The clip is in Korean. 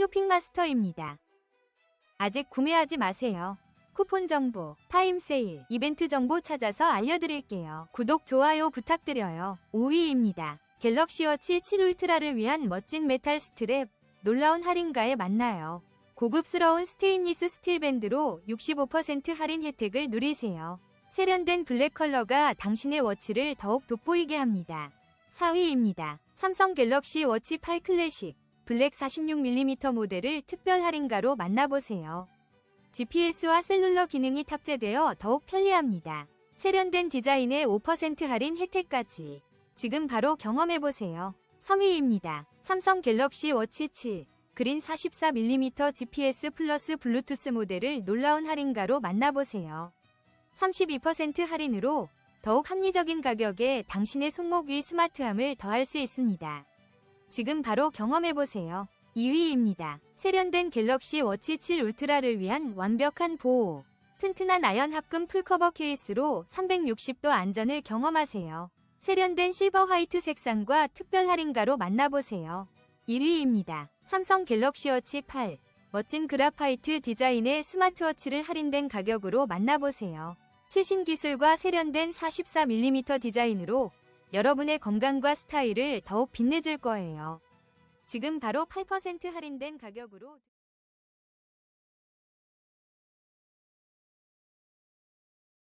쇼핑마스터입니다. 아직 구매하지 마세요. 쿠폰 정보, 타임 세일, 이벤트 정보 찾아서 알려드릴게요. 구독, 좋아요 부탁드려요. 5위입니다. 갤럭시 워치 7 울트라를 위한 멋진 메탈 스트랩, 놀라운 할인가에 만나요. 고급스러운 스테인리스 스틸 밴드로 65% 할인 혜택을 누리세요. 세련된 블랙 컬러가 당신의 워치를 더욱 돋보이게 합니다. 4위입니다. 삼성 갤럭시 워치 8 클래식 블랙 46mm 모델을 특별 할인가로 만나보세요. GPS와 셀룰러 기능이 탑재되어 더욱 편리합니다. 세련된 디자인에 5% 할인 혜택까지 지금 바로 경험해보세요. 3위입니다. 삼성 갤럭시 워치 7 그린 44mm GPS 플러스 블루투스 모델을 놀라운 할인가로 만나보세요. 32% 할인으로 더욱 합리적인 가격에 당신의 손목 위 스마트함을 더할 수 있습니다. 지금 바로 경험해보세요. 2위입니다. 세련된 갤럭시 워치 7 울트라를 위한 완벽한 보호. 튼튼한 아연 합금 풀커버 케이스로 360도 안전을 경험하세요. 세련된 실버 화이트 색상과 특별 할인가로 만나보세요. 1위입니다. 삼성 갤럭시 워치 8. 멋진 그라파이트 디자인의 스마트워치를 할인된 가격으로 만나보세요. 최신 기술과 세련된 44mm 디자인으로 여러분의 건강과 스타일을 더욱 빛내줄 거예요. 지금 바로 8% 할인된 가격으로